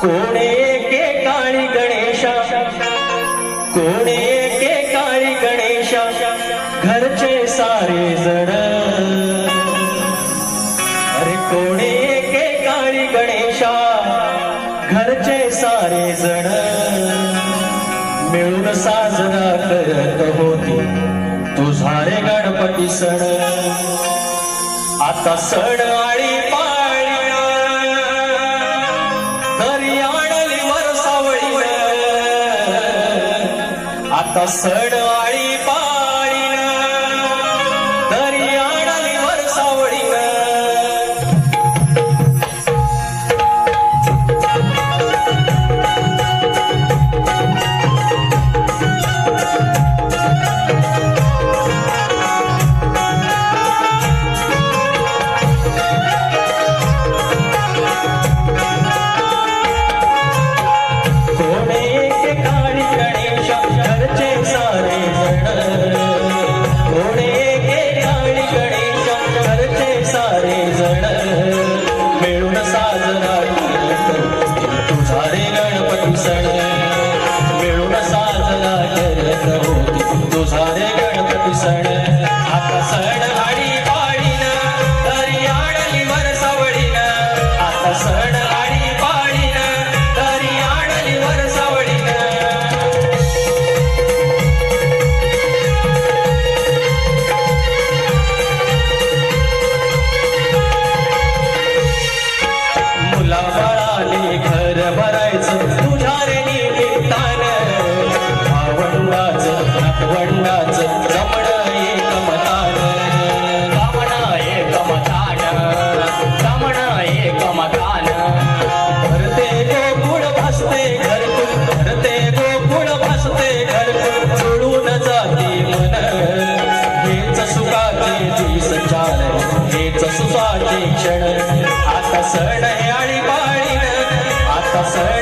कोणे एके काळी गणेशा? कोणे एके काळी गणेशा? घरचे सारे जण. अरे कोणे एके काळी गणेशा? घरचे सारे जण. मिळून साजरा करत होती तुझा रे गणपती सण. आता सण आळी आता आता सण हे आळी पाळीन. आता सण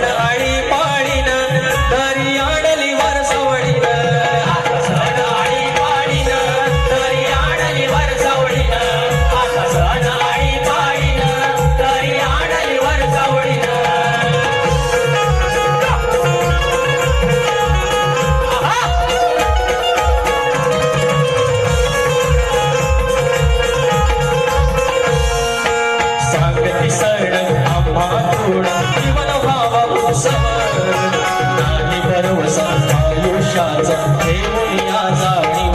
नाही आयुष्याचा या जाणीव.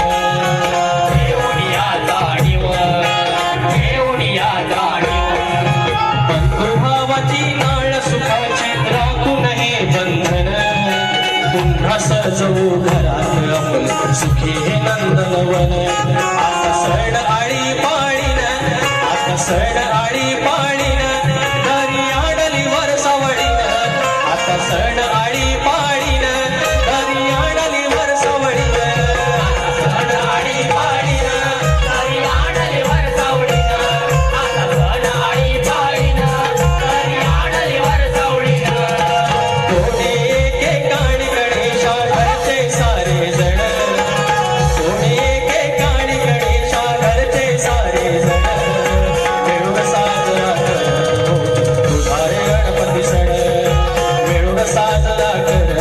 या जाणीव. या जाणीव. बंधुभावाची नाळ सुखाची राखून हे बंधन. पुन्हा सजवू घरात आपण सुखी हे नंदनवन. साजरा कर.